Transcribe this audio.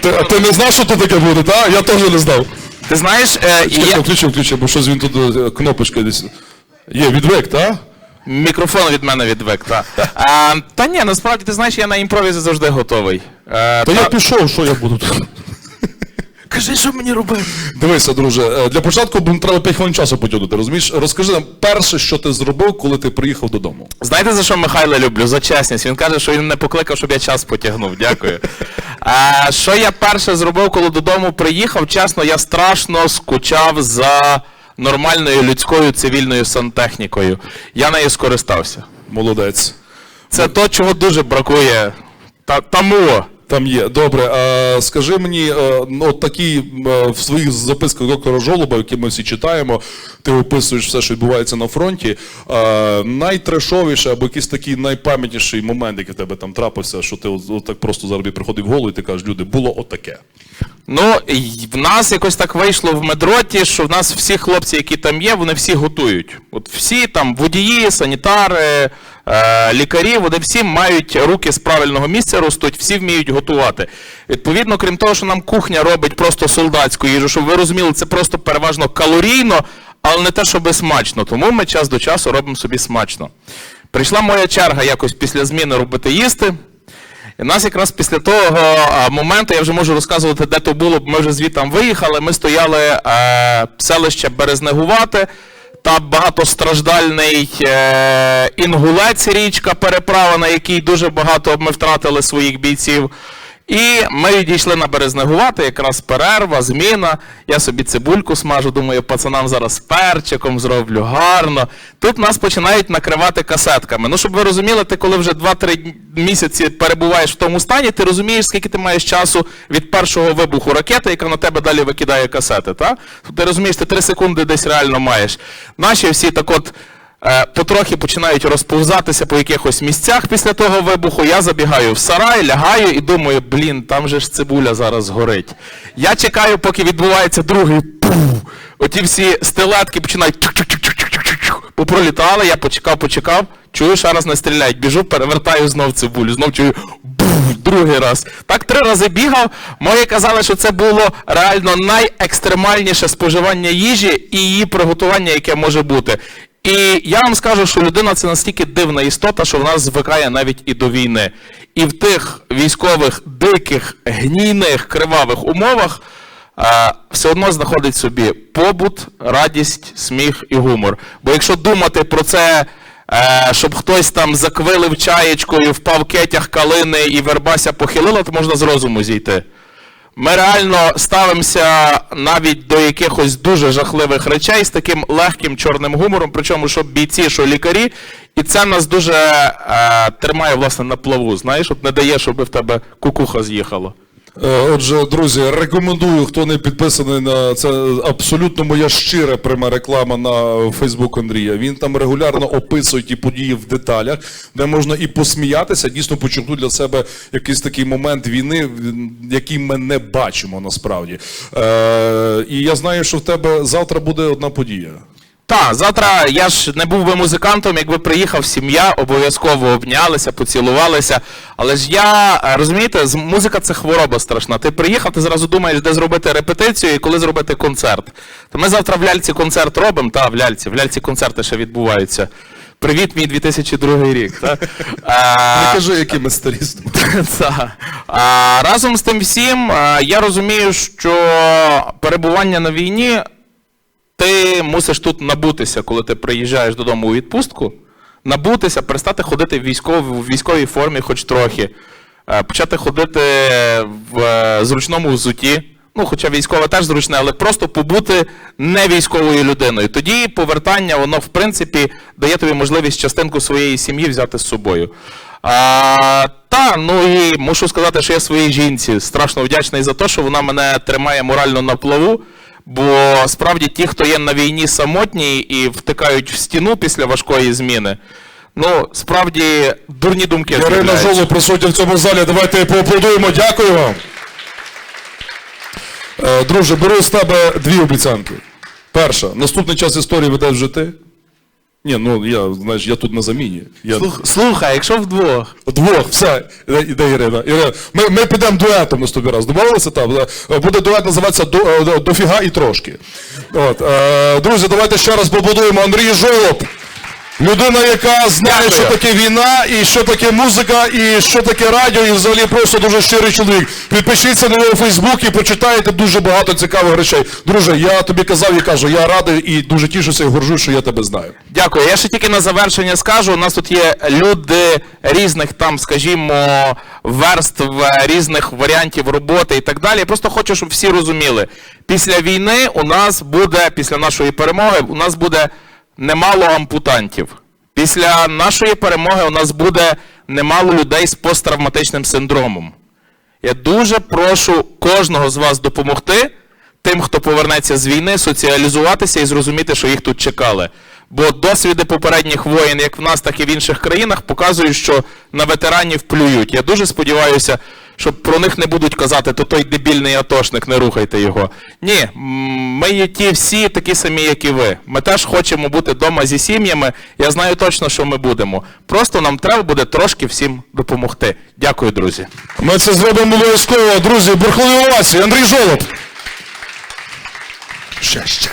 Ти, а ти не знав, що тут таке буде, так? Я теж не знав. Ти знаєш, е, Чекай, я... включи, включи, бо щось він тут е, кнопочка десь. Є, відвик, так? мікрофон від мене відвик. Та. А, та ні, насправді ти знаєш, я на імпровізі завжди готовий. Е, Та я пішов, що я буду тут. Кажи, що мені робити? Дивися, друже, е, для початку б треба 5 хвилин часу потягнути, розумієш? Розкажи нам перше, що ти зробив, коли ти приїхав додому. Знаєте, за що Михайла люблю? За чесність. Він каже, що він не покликав, щоб я час потягнув. Дякую. А, що я перше зробив, коли додому приїхав? Чесно, я страшно скучав за нормальною людською цивільною сантехнікою. Я нею скористався. Молодець. Це то, чого дуже бракує. Та, тому. Там є. Добре, а скажи мені, е, ну, от такі е, в своїх записках доктора Жолоба, які ми всі читаємо, ти описуєш все, що відбувається на фронті. е, Найтрешовіше або якийсь такий найпам'ятніший момент, який в тебе там трапився, що ти от, от так просто зараз приходив в голову і ти кажеш, люди, було отаке. Ну, в нас якось так вийшло в медроті, що в нас всі хлопці, які там є, вони всі готують. От всі там водії, санітари, лікарі, вони всі мають руки з правильного місця ростуть, всі вміють готувати. Відповідно, крім того, що нам кухня робить просто солдатську їжу, щоб ви розуміли, це просто переважно калорійно, але не те, щоб смачно. Тому ми час до часу робимо собі смачно. Прийшла моя черга якось після зміни робити їсти. І нас якраз після того моменту, я вже можу розказувати, де то було, бо ми вже звідти виїхали. Ми стояли е, селище Березнегувате, та багатостраждальний е, Інгулець, річка переправа, на якій дуже багато ми втратили своїх бійців. І ми відійшли на Березнегувати, якраз перерва, зміна. Я собі цибульку смажу, думаю, пацанам зараз перчиком зроблю гарно. Тут нас починають накривати касетками. Ну, щоб ви розуміли, ти коли вже 2-3 місяці перебуваєш в тому стані, ти розумієш, скільки ти маєш часу від першого вибуху ракети, яка на тебе далі викидає касети. Та? Ти розумієш, ти 3 секунди десь реально маєш. Наші всі так от. Е, Потрохи починають розповзатися по якихось місцях після того вибуху. Я забігаю в сарай, лягаю і думаю, блін, там же ж цибуля зараз горить. Я чекаю, поки відбувається другий пух. Оті всі стилетки починають попролітали, я почекав, почекав, чую, ще раз не стріляють, біжу, перевертаю знов цибулю, знов чую бух, другий раз. Так три рази бігав. Мої казали, що це було реально найекстремальніше споживання їжі і її приготування, яке може бути. І я вам скажу, що людина це настільки дивна істота, що вона звикає навіть і до війни. І в тих військових диких, гнійних, кривавих умовах е, все одно знаходить собі побут, радість, сміх і гумор. Бо якщо думати про це, е, щоб хтось там заквилив чаєчкою, впав кетях калини і вербася похилила, то можна з розуму зійти. Ми реально ставимося навіть до якихось дуже жахливих речей з таким легким чорним гумором, причому що бійці, що лікарі, і це нас дуже е, тримає власне на плаву. Знаєш, от не дає, щоб в тебе кукуха з'їхала. Е, Отже, друзі, рекомендую, хто не підписаний на це абсолютно моя щира пряма реклама на Фейсбук Андрія. Він там регулярно описує ті події в деталях, де можна і посміятися, дійсно почерпнути для себе якийсь такий момент війни, який ми не бачимо насправді. Е, і я знаю, що в тебе завтра буде одна подія. Так, завтра я ж не був би музикантом, якби приїхав сім'я, обов'язково обнялися, поцілувалися. Але ж я е, розумієте, музика це хвороба страшна. Ти приїхав, ти зразу думаєш, де зробити репетицію і коли зробити концерт. То ми завтра в ляльці концерт робимо, та в ляльці, в ляльці концерти ще відбуваються. Привіт, мій 2002 рік. Та? Не кажи, які ми старі. Разом з тим всім, я розумію, що перебування на війні ти мусиш тут набутися, коли ти приїжджаєш додому у відпустку. Набутися, перестати ходити в військовій, в військовій формі хоч трохи, е, почати ходити в е, зручному взуті. Ну, хоча військове теж зручне, але просто побути не військовою людиною. Тоді повертання, воно, в принципі, дає тобі можливість частинку своєї сім'ї взяти з собою. А, та, ну і мушу сказати, що я своїй жінці страшно вдячний за те, що вона мене тримає морально на плаву. Бо справді ті, хто є на війні самотні і втикають в стіну після важкої зміни, ну справді дурні думки. Ярина Жолу присутня в цьому залі. Давайте поаплодуємо. Дякую вам. Е, Друже, беру з тебе дві обіцянки. Перша, наступний час історії ведеш вже ти. Ні, ну я, знаєш, я тут на заміні. Я... Слух- Слухай, якщо вдвох. Двох, все, іде, іде Ірина. Ірина. Ми, ми підемо дуетом наступний раз. Домовилися там? Е, Буде дует називатися «До- е, до- Дофіга і трошки. От. Е, друзі, давайте ще раз побудуємо Андрій Жолоб. Людина, яка знає, що таке війна, і що таке музика, і що таке радіо, і взагалі просто дуже щирий чоловік. Підпишіться на нього у Фейсбук і почитаєте дуже багато цікавих речей. Друже, я тобі казав і кажу, я радий і дуже тішуся і горжусь, що я тебе знаю. Дякую. Я ще тільки на завершення скажу. У нас тут є люди різних там, скажімо, верств, різних варіантів роботи і так далі. Я просто хочу, щоб всі розуміли. Після війни у нас буде, після нашої перемоги, у нас буде немало ампутантів. Після нашої перемоги у нас буде немало людей з посттравматичним синдромом. Я дуже прошу кожного з вас допомогти тим, хто повернеться з війни, соціалізуватися і зрозуміти, що їх тут чекали. Бо досвіди попередніх воєн, як в нас, так і в інших країнах, показують, що на ветеранів плюють. Я дуже сподіваюся, що про них не будуть казати, то той дебільний атошник, не рухайте його. Ні, ми є ті всі такі самі, як і ви. Ми теж хочемо бути вдома зі сім'ями. Я знаю точно, що ми будемо. Просто нам треба буде трошки всім допомогти. Дякую, друзі. Ми це зробимо обов'язково, друзі. Бурхливі овації. Андрій Жолоб. Ще, ще.